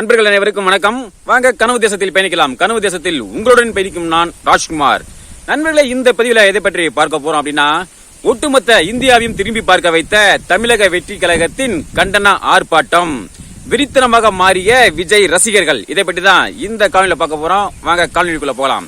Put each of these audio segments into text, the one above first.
நண்பர்கள் அனைவருக்கும் வணக்கம். வாங்க கனவு தேசத்தில் பயணிக்கலாம். கனவு தேசத்தில் உங்களுடன் பயணிக்கும் நான் ராஜ்குமார். நண்பர்களை இந்த பதிவில் எதை பற்றி பார்க்க போறோம் அப்படின்னா ஒட்டுமொத்த இந்தியாவையும் திரும்பி பார்க்க வைத்த தமிழக வெற்றி கழகத்தின் கண்டன ஆர்ப்பாட்டம். விரித்தனமாக மாறிய விஜய் ரசிகர்கள். இதை பற்றி தான் இந்த காணொலியில பார்க்க போறோம். வாங்க காணொலிக்குள்ள போகலாம்.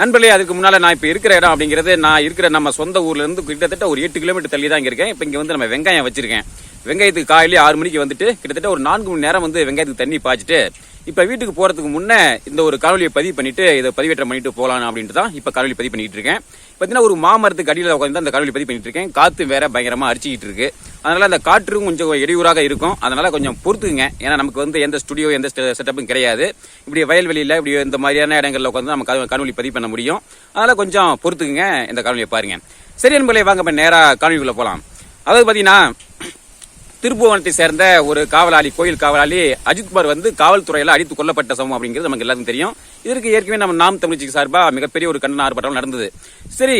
நண்பர்களே அதுக்கு முன்னால நான் இப்ப இருக்கிற இடம் அப்படிங்கிறது நான் இருக்கிற நம்ம சொந்த ஊர்ல இருந்து கிட்டத்தட்ட ஒரு எட்டு கிலோமீட்டர் தள்ளி தான் இங்க இருக்கேன். இப்ப இங்க வந்து நம்ம வெங்காயம் வச்சிருக்கேன். வெங்காயத்துக்கு காலையிலே ஆறு மணிக்கு வந்துட்டு கிட்டத்தட்ட ஒரு நான்கு மணி நேரம் வந்து வெங்காயத்துக்கு தண்ணி பாய்ச்சிட்டு இப்போ வீட்டுக்கு போகிறதுக்கு முன்னே இந்த ஒரு காணொலியை பதிவு பண்ணிட்டு இதை பதிவேற்றம் பண்ணிட்டு போகலாம் அப்படின்ட்டு தான் இப்போ காணொலி பதிவு பண்ணிட்டு இருக்கேன். பார்த்தீங்கன்னா ஒரு மாமரத்துக்கு அடியில் உட்காந்து அந்த காணொலி பதிவு பண்ணிட்டு இருக்கேன். காற்று வேற பயங்கரமாக அரிச்சிக்கிட்டு இருக்கு. அதனால அந்த காற்றும் கொஞ்சம் இடையூறாக இருக்கும். அதனால கொஞ்சம் பொறுத்துக்குங்க. ஏன்னா நமக்கு வந்து எந்த ஸ்டுடியோ எந்த செட்டப்பும் கிடையாது. இப்படி வயல்வெளியில் இப்படி இந்த மாதிரியான இடங்களில் உட்காந்து நம்ம கா- காணொலி பதிவு பண்ண முடியும். அதனால கொஞ்சம் பொறுத்துக்குங்க இந்த காணொலியை பாருங்க. சரி என்பதை வாங்க இப்போ நேராக காணொலிக்குள்ள போகலாம் அதாவது பார்த்தீங்கன்னா திருப்புவனத்தை சேர்ந்த ஒரு காவலாளி கோயில் காவலாளி அஜித்குமார் வந்து காவல்துறையில அடித்து கொல்லப்பட்ட சமம் அப்படிங்கிறது நமக்கு எல்லாருக்கும் தெரியும். இதற்கு ஏற்கனவே நம்ம நாம் தமிழ்ச்சிக்கு சார்பாக மிகப்பெரிய ஒரு கண்டன ஆர்ப்பாட்டம் நடந்தது. சரி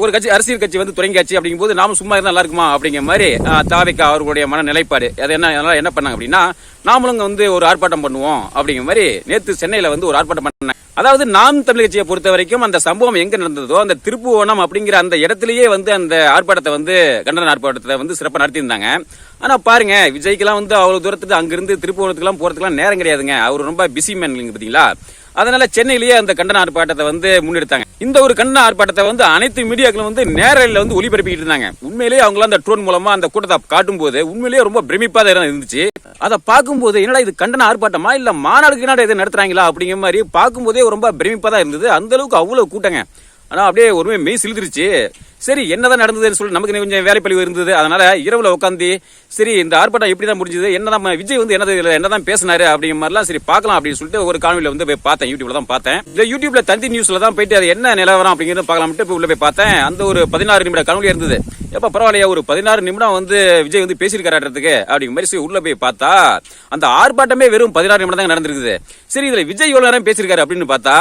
ஒரு கட்சி அரசியல் கட்சி வந்து தொடங்கியாச்சு அப்படிங்கும் போது நாம சும்மா இருந்தா நல்லா இருக்குமா அப்படிங்கிற மாதிரி தாவிக்கா அவர்களுடைய மன நிலைப்பாடு அது என்ன அதனால என்ன பண்ணாங்க அப்படின்னா நாமளும் வந்து ஒரு ஆர்ப்பாட்டம் பண்ணுவோம் அப்படிங்கிற மாதிரி நேற்று சென்னையில வந்து ஒரு ஆர்ப்பாட்டம் பண்ணாங்க. அதாவது நாம் தமிழ் கட்சியை பொறுத்த வரைக்கும் அந்த சம்பவம் எங்க நடந்ததோ அந்த திருப்புவனம் அப்படிங்கிற அந்த இடத்திலேயே வந்து அந்த ஆர்ப்பாட்டத்தை வந்து கண்டன ஆர்ப்பாட்டத்தை வந்து சிறப்பாக நடத்தியிருந்தாங்க. ஆனா பாருங்க விஜய்க்கெல்லாம் வந்து அவ்வளவு தூரத்துக்கு அங்கிருந்து திருப்புவனத்துக்குலாம் போறதுக்குலாம் நேரம் கிடையாதுங்க. அவர் ரொம்ப பிஸி மேன் பாத்தீங்களா? அதனால சென்னையிலேயே அந்த கண்டன ஆர்ப்பாட்டத்தை வந்து முன்னெடுத்தாங்க. இந்த ஒரு கண்டன ஆர்ப்பாட்டத்தை வந்து அனைத்து மீடியாக்களும் வந்து நேரில் வந்து ஒளிபரப்பிக்கிட்டு இருந்தாங்க. உண்மையிலேயே அவங்களாம் அந்த ட்ரோன் மூலமா அந்த கூட்டத்தை காட்டும் போது உண்மையிலேயே ரொம்ப பிரமிப்பா தான் இருந்துச்சு. அதை பார்க்கும்போது என்னடா இது கண்டன ஆர்ப்பாட்டமா? இல்ல மாநாடுக்கு என்னடா இதை நடத்துறாங்களா? அப்படிங்கிற மாதிரி பார்க்கும்போதே ரொம்ப பிரமிப்பா தான் இருந்தது. அந்த அளவுக்கு அவ்வளவு கூட்டங்க. ஆனா அப்படியே ஒருமே மெய் சிலுத்துருச்சு சரி என்னதான் நடந்ததுன்னு சொல்லி நமக்கு கொஞ்சம் வேலைப்பழிவு இருந்தது. அதனால இரவுல உட்காந்து சரி இந்த ஆர்ப்பாட்டம் எப்படி தான் முடிஞ்சது? என்னதான் விஜய் வந்து என்னது இதில் என்னதான் பேசினாரு அப்படிங்கிற மாதிரிலாம் சரி பார்க்கலாம் அப்படின்னு சொல்லிட்டு ஒரு காணொலியில் வந்து போய் பார்த்தேன். யூடியூப்ல தான் பார்த்தேன். இல்லை யூடியூப்ல தந்தி நியூஸ்ல தான் போயிட்டு அது என்ன நிலவரம் அப்படிங்கிறது பார்க்கலாம்ட்டு போய் உள்ள போய் பார்த்தேன். அந்த ஒரு பதினாறு நிமிட காணொலி இருந்தது. எப்போ பரவாயில்லையா ஒரு பதினாறு நிமிடம் வந்து விஜய் வந்து பேசியிருக்காருன்றதுக்கு அப்படிங்கிற மாதிரி சரி உள்ள போய் பார்த்தா அந்த ஆர்ப்பாட்டமே வெறும் பதினாறு நிமிடம் தான் நடந்திருக்குது. சரி இதில் விஜய் எவ்வளோ நேரம் பேசியிருக்காரு அப்படின்னு பார்த்தா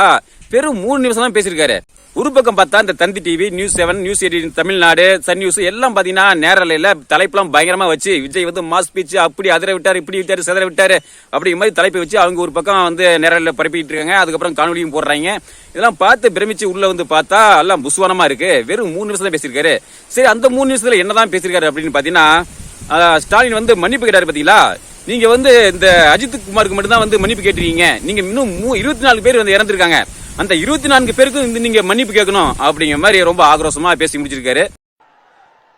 வெறும் மூணு நிமிஷம் தான் பேசியிருக்காரு. ஒரு பக்கம் பார்த்தா இந்த Thanthi TV news seven news eighteen Tamil Nadu Sun news எல்லாம் பார்த்தீங்கன்னா நேரலையில் தலைப்பெல்லாம் பயங்கரமாக வச்சு விஜய் வந்து மாஸ் ஸ்பீச் அப்படி அதிர விட்டார் இப்படி விட்டார் செதற விட்டார் அப்படிங்கிற மாதிரி தலைப்பை வச்சு அவங்க ஒரு பக்கம் வந்து நேரலையில் பரப்பிட்டு இருக்காங்க. அதுக்கப்புறம் காணொலியும் போடுறாங்க. இதெல்லாம் பார்த்து பிரமிச்சு உள்ளே வந்து பார்த்தா எல்லாம் புஸ்வானமாக இருக்கு. வெறும் மூணு நிமிஷம் தான் பேசியிருக்காரு. சரி அந்த மூணு நிமிஷத்தில் என்னதான் பேசியிருக்காரு அப்படின்னு பார்த்தீங்கன்னா ஸ்டாலின் வந்து மன்னிப்பு கேட்டார் பார்த்தீங்களா? நீங்க வந்து இந்த அஜித் குமாருக்கு மட்டும் தான் வந்து மன்னிப்பு கேட்டிருக்கீங்க. நீங்க இன்னும் மூ- இருபத்தி நாலு பேர் வந்து இறந்திருக்காங்க. அந்த இருபத்தி நான்கு பேருக்கும் இந்த நீங்க மன்னிப்பு கேட்கணும் அப்படிங்கிற மாதிரி ரொம்ப ஆக்ரோஷமா பேசி முடிச்சிருக்காரு.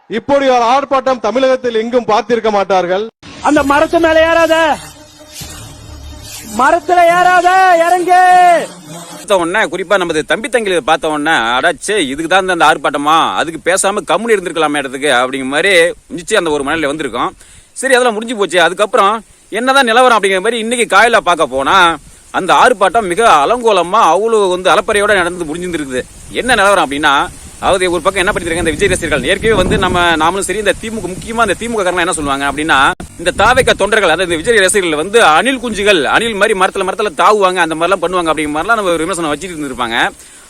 இப்படி ஒரு ஆர்ப்பாட்டம் தமிழகத்தில் எங்கும் பார்த்திருக்க மாட்டார்கள். அந்த மரத்து மேல ஏறாத. மரத்துல ஏறாத இறங்கு. பார்த்த உடனே குறிப்பா நமது தம்பி தங்கில பார்த்த உடனே அடாச்சே இதுக்கு தான் அந்த ஆர்ப்பாட்டமா? அதுக்கு பேசாம கம்முனு இருந்திருக்கலாமே இடத்துக்கு அப்படிங்கிற மாதிரி நிச்சயம் அந்த ஒரு மனநிலை வந்திருக்கும். சரி அதெல்லாம் முடிஞ்சு போச்சு. அதுக்கப்புறம் என்னதான் நிலவரம் அப்படிங்கிற மாதிரி இன்னைக்கு காயில பார்க்க போனா அந்த ஆர்ப்பாட்டம் மிக அலங்கோலமாக அவ்வளோ வந்து அலப்பறையோடு நடந்து முடிஞ்சிருந்துருக்குது என்ன நிலவரம் அப்படின்னா அதாவது ஒரு பக்கம் என்ன பண்ணிருக்காங்க இந்த விஜய் ரசிகர்கள். ஏற்கனவே வந்து நம்ம நாமளும் சரி இந்த திமுக முக்கியமா இந்த திமுக காரணம் என்ன சொல்லுவாங்க அப்படின்னா இந்த தாவைக்க தொண்டர்கள் அதாவது இந்த விஜய் ரசிகர்கள் வந்து அணில் குஞ்சுகள் அணில் மாதிரி மரத்துல மரத்துல தாவுவாங்க அந்த மாதிரிலாம் பண்ணுவாங்க அப்படிங்கிற மாதிரிலாம் நம்ம ஒரு விமர்சனம் வச்சுட்டு இருந்திருப்பாங்க.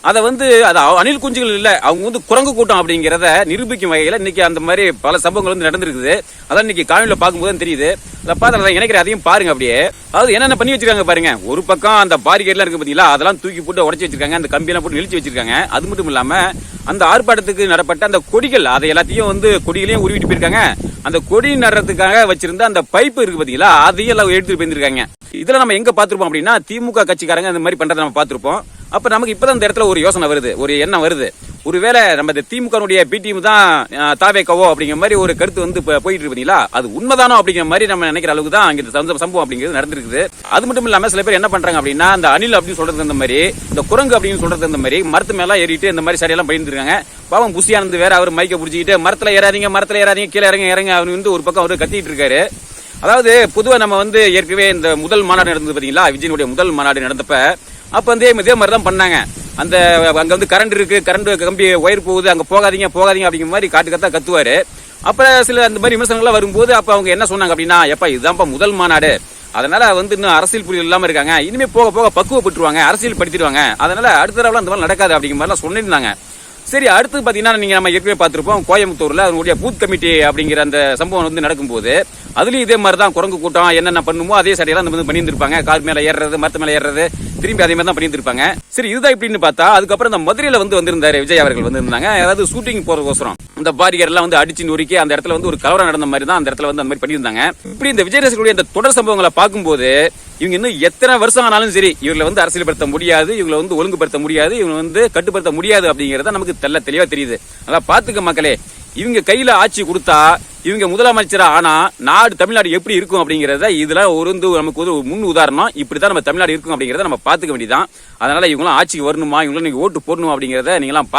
அதை வந்து அது அணில் குஞ்சுகள் இல்லை அவங்க வந்து குரங்கு கூட்டம் அப்படிங்கிறத நிரூபிக்கும் வகையில் இன்னைக்கு அந்த மாதிரி பல சம்பவங்கள் வந்து நடந்திருக்குது. அதான் இன்னைக்கு காணொலியில் பார்க்கும்போது தான் தெரியுது. அதை பார்த்து அதை நினைக்கிற அதையும் பாருங்க அப்படியே. அதாவது என்னென்ன பண்ணி வச்சிருக்காங்க பாருங்க. ஒரு பக்கம் அந்த பாரிகேட்லாம் இருக்கு பார்த்தீங்களா அதெல்லாம் தூக்கி போட்டு உடச்சி வச்சிருக்காங்க. அந்த கம்பியெல்லாம் போட்டு நெளிச்சு வச்சிருக்காங்க. அது மட்டும் இல்லாம அந்த ஆர்ப்பாட்டத்துக்கு நடப்பட்ட அந்த கொடிகள் அதை எல்லாத்தையும் வந்து கொடிகளையும் உருவிட்டு போயிருக்காங்க. அந்த கொடி நடுறதுக்காக வச்சிருந்த அந்த பைப்பு இருக்கு பாத்தீங்களா? அதையும் எல்லாம் எடுத்துட்டு போயிருந்திருக்காங்க. இதுல நம்ம எங்க பாத்திருப்போம் அப்படின்னா திமுக கட்சிக்காரங்க அந்த மாதிரி பண்றதை நம்ம பாத்திருப்போம் அப்போ நமக்கு இப்பதான் இந்த இடத்துல ஒரு யோசனை வருது ஒரு எண்ணம் வருது. ஒருவேளை நம்ம இந்த திமுகனுடைய பிடிஎம் தான் தாவேக்கவோ அப்படிங்கிற மாதிரி ஒரு கருத்து வந்து இப்போ போயிட்டு இருப்பீங்களா அது உண்மைதானோ அப்படிங்கிற மாதிரி நம்ம நினைக்கிற அளவுக்கு தான் அங்க இந்த சம்பவம் சம்பவம் அப்படிங்கிறது நடந்திருக்குது. அது மட்டும் இல்லாமல் சில பேர் என்ன பண்றாங்க அப்படின்னா அந்த அணில் அப்படின்னு சொல்றது இந்த மாதிரி இந்த குரங்கு அப்படின்னு சொல்றது இந்த மாதிரி மரத்து மேலே ஏறிட்டு இந்த மாதிரி சரியெல்லாம் பயந்துருக்காங்க. பாவம் புசியானது வேற அவர் மைக்க பிடிச்சிக்கிட்டு மரத்தில் ஏறாதீங்க மரத்தில் ஏறாதீங்க கீழே இறங்க இறங்க அவர் வந்து ஒரு பக்கம் அவர் கத்திட்டு இருக்காரு. அதாவது பொதுவாக நம்ம வந்து ஏற்கனவே இந்த முதல் மாநாடு நடந்தது பார்த்தீங்களா விஜயனுடைய முதல் மாநாடு நடந்தப்ப அப்போ வந்து இதே மாதிரி தான் பண்ணாங்க. அந்த அங்கே வந்து கரண்ட் இருக்குது கரண்ட் கம்பி ஒயர் போகுது அங்கே போகாதீங்க போகாதீங்க அப்படிங்கிற மாதிரி காட்டு கத்தா கத்துவார். அப்புறம் சில அந்த மாதிரி விமர்சனங்கள்லாம் வரும்போது அப்போ அவங்க என்ன சொன்னாங்க அப்படின்னா எப்பா இதுதான்ப்பா முதல் மாநாடு. அதனால வந்து இன்னும் அரசியல் புரிதல் இல்லாமல் இருக்காங்க. இனிமேல் போக போக பக்குவப்பட்டுருவாங்க அரசியல் படுத்திடுவாங்க அதனால அடுத்த தடவை அந்த மாதிரி நடக்காது அப்படிங்கிற மாதிரிலாம் சொல்லியிருந்தாங்க சரி அடுத்து பார்த்தீங்கன்னா நீங்கள் நம்ம ஏற்கனவே பார்த்துருப்போம் கோயம்புத்தூரில் அதனுடைய பூத் கமிட்டி அப்படிங்கிற அந்த சம்பவம் வந்து நடக்கும்போது அதுலேயும் இதே மாதிரி தான் குரங்கு கூட்டம் என்னென்ன பண்ணுமோ அதே சடையெல்லாம் வந்து பண்ணியிருந்திருப்பாங்க. கார் மேல ஏறுறது மரத்து மேல ஏறுறது திரும்பி அதே மாதிரி தான் பண்ணியிருந்திருப்பாங்க. சரி இதுதான் இப்படின்னு பார்த்தா அதுக்கப்புறம் இந்த மதுரையில வந்து வந்திருந்தாரு விஜய் அவர்கள் வந்திருந்தாங்க. அதாவது ஷூட்டிங் போறதுக்கோசரம். இந்த பாரிகர்லாம் எல்லாம் வந்து அடிச்சு நொறுக்கி அந்த இடத்துல வந்து ஒரு கலவரம் நடந்த மாதிரி தான் அந்த இடத்துல வந்து அந்த மாதிரி பண்ணியிருந்தாங்க. இப்படி இந்த விஜய் ரசிகர்களுடைய இந்த தொடர் சம்பவங்களை பார்க்கும்போது இவங்க இன்னும் எத்தனை வருஷம் ஆனாலும் சரி இவங்களை வந்து அரசியல்படுத்த முடியாது இவங்களை வந்து ஒழுங்குபடுத்த முடியாது இவங்களை வந்து கட்டுப்படுத்த முடியாது அப்படிங்கறத நமக்கு தெல்ல தெளிவா தெரியுது. அதான் பாத்துக்க மக்களே இவங்க கையில ஆட்சி கொடுத்தா இவங்க முதலமைச்சரா ஆனா நாடு தமிழ்நாடு எப்படி இருக்கும் அப்படிங்கறத இதுல ஒரு வந்து நமக்கு ஒரு முன் உதாரணம். இப்படிதான் நம்ம தமிழ்நாடு இருக்கும் அப்படிங்கறத நம்ம பாத்துக்க வேண்டியதான் அதனால இவங்களாம் ஆட்சிக்கு வரணுமா? இவங்களும் நீங்க ஓட்டு போடணும் அப்படிங்கறத நீங்க எல்லாம்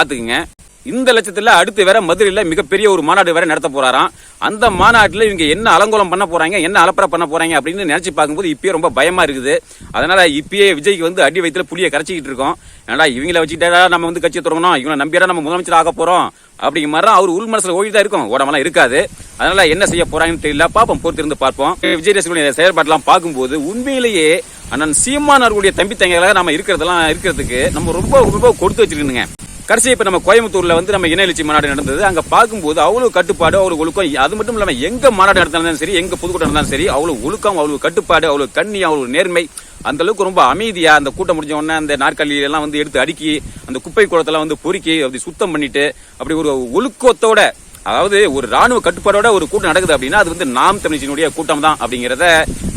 இந்த லட்சத்தில் அடுத்து வேற மதுரையில் மிகப்பெரிய ஒரு மாநாடு வேற நடத்த போறாராம். அந்த மாநாட்டில் இவங்க என்ன அலங்கோலம் பண்ண போறாங்க என்ன அலப்பறை பண்ண போறாங்க அப்படின்னு நினைச்சு பார்க்கும்போது இப்பயே ரொம்ப பயமா இருக்குது. அதனால இப்பயே விஜய்க்கு வந்து அடி வயிற்றுல புளியை கரைச்சிக்கிட்டு இருக்கோம். ஏன்னா இவங்கள வச்சுக்கிட்டா நம்ம வந்து கட்சியை தொடங்கணும் இவங்களை நம்பியாரா நம்ம முதலமைச்சர் ஆக போறோம் அப்படிங்கிற மாதிரி அவர் உள் மனசுல ஓடி தான் இருக்கும். உடம்பெல்லாம் இருக்காது. அதனால என்ன செய்ய போறாங்கன்னு தெரியல. பாப்போம் பொறுத்திருந்து பார்ப்போம். விஜய் ரசிகர்களுடைய செயல்பாட்டெல்லாம் பார்க்கும்போது உண்மையிலேயே அண்ணன் சீமான் அவர்களுடைய தம்பி தங்கைகளாக நம்ம இருக்கிறதெல்லாம் இருக்கிறதுக்கு நம்ம ரொம்ப ரொம்ப கொடுத்து வச்சிருக்கணுங்க. கடைசி இப்ப நம்ம கோயம்புத்தூர்ல வந்து நம்ம இன எழுச்சி மாநாடு நடந்தது. அங்க பார்க்கும்போது அவ்வளவு கட்டுப்பாடு அவ்வளவு ஒழுக்கம். அது மட்டும் இல்லாம எங்க மாநாடு நடந்தாலும் சரி எங்க பொதுக்கூட்டம் நடந்தாலும் சரி அவ்வளவு ஒழுக்கம் அவ்வளவு கட்டுப்பாடு அவ்வளவு கண்ணி அவ்வளவு நேர்மை. அந்த அளவுக்கு ரொம்ப அமைதியா அந்த கூட்டம் முடிஞ்ச உடனே அந்த நாற்காலி எல்லாம் வந்து எடுத்து அடுக்கி அந்த குப்பை குளத்தெல்லாம் வந்து பொறுக்கி அப்படி சுத்தம் பண்ணிட்டு அப்படி ஒரு ஒழுக்கத்தோட அதாவது ஒரு ராணுவ கட்டுப்பாடோட ஒரு கூட்டம் நடக்குது அப்படின்னா அது வந்து நாம் தமிழ்ச்சியினுடைய கூட்டம் தான் அப்படிங்கிறத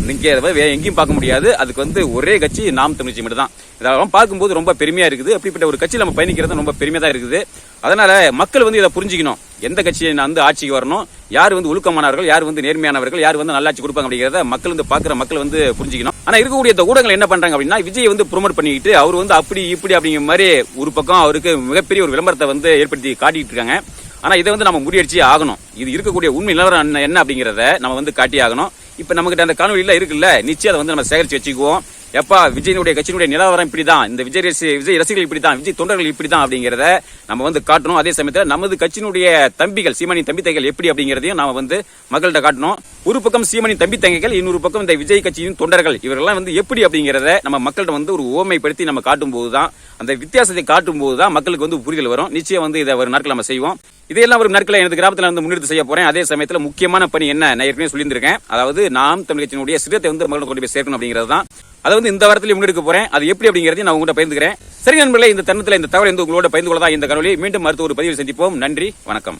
இங்கே அதை எங்கேயும் பார்க்க முடியாது. அதுக்கு வந்து ஒரே கட்சி நாம் தமிழ்ச்சி மட்டும் தான் இதெல்லாம் பார்க்கும்போது ரொம்ப பெருமையா இருக்குது. அப்படிப்பட்ட ஒரு கட்சி நம்ம பயணிக்கிறது ரொம்ப பெருமையா தான் இருக்குது. அதனால மக்கள் வந்து இதை புரிஞ்சுக்கணும். எந்த கட்சியை நான் வந்து ஆட்சிக்கு வரணும்? யார் வந்து ஒழுக்கமானவர்கள்? யார் வந்து நேர்மையானவர்கள்? யார் வந்து நல்லாட்சி கொடுப்பாங்க அப்படிங்கிறத மக்கள் வந்து பாக்குற மக்கள் வந்து புரிஞ்சுக்கணும். ஆனா இருக்கக்கூடிய இந்த ஊடகங்கள் என்ன பண்றாங்க அப்படின்னா விஜய் வந்து ப்ரொமோட் பண்ணிக்கிட்டு அவர் வந்து அப்படி இப்படி அப்படிங்கிற மாதிரி ஒரு பக்கம் அவருக்கு மிகப்பெரிய ஒரு விளம்பரத்தை வந்து ஏற்படுத்தி காட்டிட்டு இருக்காங்க. ஆனா இதை வந்து நம்ம முறியடிச்சு ஆகணும். இது இருக்கக்கூடிய உண்மை நிலவரம் என்ன- என்ன அப்படிங்கறத நம்ம வந்து காட்டி ஆகணும். இப்போ நமக்கிட்ட அந்த காணொலியில இருக்குல்ல நிச்சயம் அதை வந்து நம்ம சேகரித்து வச்சுக்குவோம். எப்பா விஜயனுடைய கட்சியினுடைய நிலவரம் இப்படிதான் இந்த விஜய் ரசி- விஜய் ரசிகர்கள் இப்படிதான் விஜய் தொண்டர்கள் இப்படிதான் அப்படிங்கறத நம்ம வந்து காட்டணும். அதே சமயத்துல நமது கட்சியினுடைய தம்பிகள் சீமணி தம்பி தங்கைகள் எப்படி அப்படிங்கறதையும் நாம வந்து மக்கள்கிட்ட காட்டணும். ஒரு பக்கம் சீமணி தம்பி தங்கைகள் இன்னொரு பக்கம் இந்த விஜய் கட்சியின் தொண்டர்கள். இவர்கள்லாம் வந்து எப்படி அப்படிங்கறத நம்ம மக்கள்கிட்ட வந்து ஒரு ஓமைப்படுத்தி நம்ம காட்டும் போதுதான் அந்த வித்தியாசத்தை காட்டும் போதுதான் மக்களுக்கு வந்து புரிதல் வரும். நிச்சயம் வந்து இதை ஒரு நாட்கள் நம்ம செய்வோம். இதையெல்லாம் ஒரு நாட்களை எனது கிராமத்தில் வந்து முன்னெடுத்து செய்ய போறேன். அதே சமயத்தில் முக்கியமான பணி என்ன? நான் ஏற்கனவே சொல்லியிருந்திருக்கேன். அதாவது நாம் தமிழ் கட்சியினுடைய சிரத்தை வந்து மக்களுக்கு கொண்டு போய் சேர்க்கணும் அப்படிங்கிறது தான் அதை வந்து இந்த வாரத்தில் முன்னெடுக்க போறேன். அது எப்படி அப்படிங்கிறதையும் நான் உங்கள்கிட்ட பயந்துக்கிறேன் சரி நண்பர்களே இந்த தருணத்தில் இந்த தகவல் வந்து உங்களோட பயந்து கொள்ளதான் இந்த கனவுலி மீண்டும் மருத்துவ ஒரு பதிவில் சந்திப்போம். நன்றி வணக்கம்.